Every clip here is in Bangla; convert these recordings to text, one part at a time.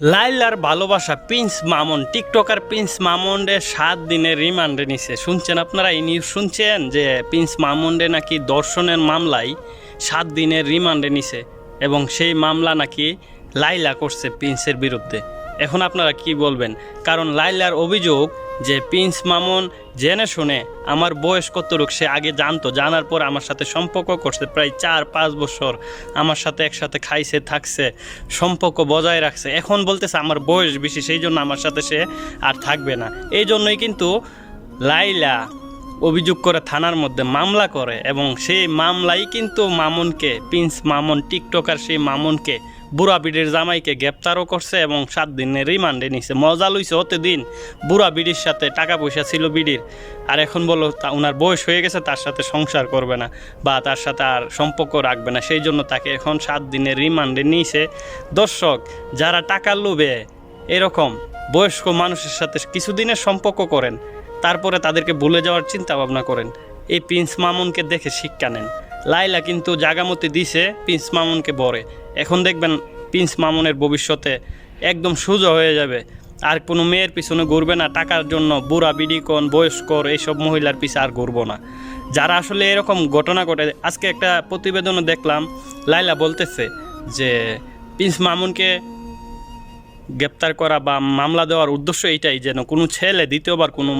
লাইলার ভালোবাসা প্রিন্স মামুন, টিকটকার প্রিন্স মামুনরে সাত দিনের রিমান্ডে নিছে। শুনছেন আপনারা এই নিউজ শুনছেন যে প্রিন্স মামুনরে নাকি দর্শনের মামলায় সাত দিনের রিমান্ডে নিছে এবং সেই মামলা নাকি লাইলা করছে প্রিন্সের বিরুদ্ধে। এখন আপনারা কি বলবেন? কারণ লাইলার অভিযোগ যে প্রিন্স মামুন জেনে শুনে আমার বয়স কতটুক সে আগে জানতো, জানার পর আমার সাথে সম্পর্ক করছে প্রায় চার, পাঁচ বছর। আমার সাথে একসাথে খাইছে, থাকছে, সম্পর্ক বজায় রাখছে। এখন বলতেছে আমার বয়স বেশি, সেই জন্য আমার সাথে সে আর থাকবে না। এই জন্যই কিন্তু লাইলা অভিযোগ করে থানার মধ্যে মামলা করে এবং সেই মামলাই কিন্তু মামুনকে, প্রিন্স মামুন টিকটকার সেই মামুনকে বুড়া বিডির জামাইকে গ্রেপ্তারও করছে এবং সাত দিনের রিমান্ডে নিছে। মজা লইছে অত দিন বুড়া বিডির সাথে টাকা পয়সা ছিল বিডির। আর এখন বলো, তা ওনার বয়স হয়ে গেছে, তার সাথে সংসার করবে না বা তার সাথে আর সম্পর্ক রাখবে না। সেই জন্য তাকে এখন সাত দিনের রিমান্ডে নিয়েছে দর্শক, যারা টাকা লোভে এরকম বয়স্ক মানুষের সাথে কিছুদিনের সম্পর্ক করেন, তারপরে তাদেরকে ভুলে যাওয়ার চিন্তা ভাবনা করেন, এই প্রিন্স মামুনকে দেখে শিক্ষা নেন। লাইলা কিন্তু জাগামতি দিছে প্রিন্স মামুনকে বরে। এখন দেখবেন প্রিন্স মামুনের ভবিষ্যতে একদম সোজা হয়ে যাবে। আর কোনো মেয়ের পিছনে ঘুরবে না, টাকার জন্য বুড়া বিডিকন বয়স্কর এইসব মহিলার পিছে আর ঘুরবো না। যারা আসলে এরকম ঘটনা ঘটে, আজকে একটা প্রতিবেদনও দেখলাম, লাইলা বলতেছে যে প্রিন্স মামুনকে গ্রেপ্তার করা বা মামলা দেওয়ার উদ্দেশ্য এইটাই যেন কোনো ছেলে দ্বিতীয়বার কোনো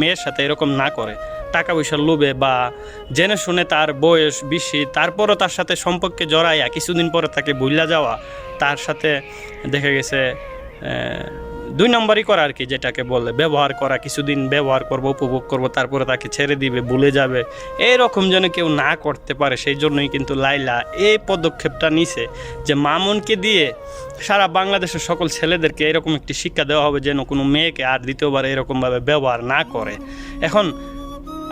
মেয়ের সাথে এরকম না করে। টাকা পয়সা লোভে বা জেনে শুনে তার বয়স, বেশি, তারপরও তার সাথে সম্পর্কে জড়াইয়া কিছুদিন পরে তাকে ভুলিয়া যাওয়া, তার সাথে দেখা গেছে দুই নম্বরই করা আর কি, যেটাকে বলে ব্যবহার করা, কিছুদিন ব্যবহার করব, উপভোগ করব, তারপরে তাকে ছেড়ে দিবে, ভুলে যাবে। এরকম যেন কেউ না করতে পারে, সেই জন্যই কিন্তু লাইলা এই পদক্ষেপটা নিছে যে মামুনকে দিয়ে সারা বাংলাদেশের সকল ছেলেদেরকে এরকম একটি শিক্ষা দেওয়া হবে যেন কোনো মেয়েকে আর দ্বিতীয়বার এরকমভাবে ব্যবহার না করে। এখন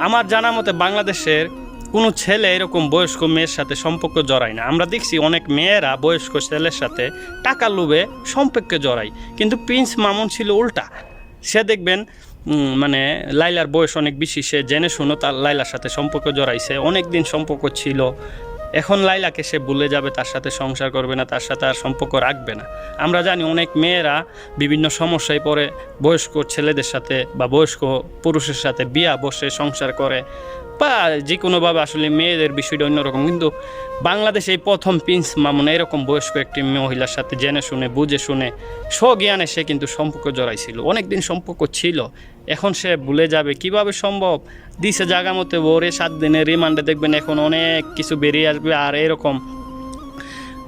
আমার জানা মতে বাংলাদেশের কোনো ছেলে এরকম বয়স্ক মেয়ের সাথে সম্পর্ক জড়ায় না। আমরা দেখছি অনেক মেয়েরা বয়স্ক ছেলের সাথে টাকা লোভে সম্পর্কে জড়ায়। কিন্তু প্রিন্স মামুন ছিল উল্টা। সে দেখবেন মানে লাইলার বয়স অনেক বেশি, সে জেনে শুনো তার লাইলার সাথে সম্পর্ক জড়াইছে। অনেক দিন সম্পর্ক ছিল। এখন লাইলাকে সে ভুলে যাবে, তার সাথে সংসার করবে না, তার সাথে আর সম্পর্ক রাখবে না। আমরা জানি অনেক মেয়েরা বিভিন্ন সমস্যায় পড়ে, বয়স্ক ছেলেদের সাথে বা বয়স্ক পুরুষের সাথে বিয়া বসে সংসার করে বা যে কোনোভাবে আসলে মেয়েদের বিষয়টা অন্যরকম। কিন্তু বাংলাদেশে এই প্রথম প্রিন্স মামুন এরকম বয়স্ক একটি মহিলার সাথে জেনে শুনে, বুঝে শুনে, স্বজ্ঞানে সে কিন্তু সম্পর্ক জড়াইছিল। অনেক দিন সম্পর্ক ছিল এখন সে ভুলে যাবে। কীভাবে সম্ভব? দিছে জায়গা মতো ওরে সাত দিনের রিমান্ডে দেখবেন এখন অনেক কিছু বেরিয়ে আসবে আর এরকম।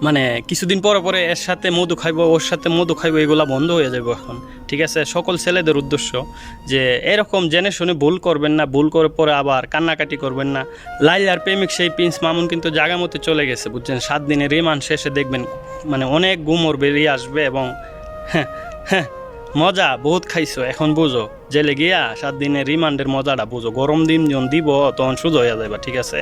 মানে কিছুদিন পরে পরে এর সাথে মধু খাইবো, ওর সাথে মধু খাইবো, এগুলা বন্ধ হয়ে যাবে এখন। ঠিক আছে? সকল ছেলেদের উদ্দেশ্য যে এরকম জেনে শুনে ভুল করবেন না, ভুল করে পরে আবার কান্নাকাটি করবেন না। লাইলার প্রেমিক সেই প্রিন্স মামুন কিন্তু জায়গা মতো চলে গেছে, বুঝছেন? সাত দিনের রিমান্ড শেষে দেখবেন মানে অনেক গুমর বেরিয়ে আসবে এবং হ্যাঁ হ্যাঁ মজা, বহুত খাইছো, এখন বুঝো। জেলে গিয়া সাত দিনের রিমান্ডের মজাটা বুঝো। গরম দিন যখন দিব, তখন সুযোগ হয়ে যাবে ঠিক আছে?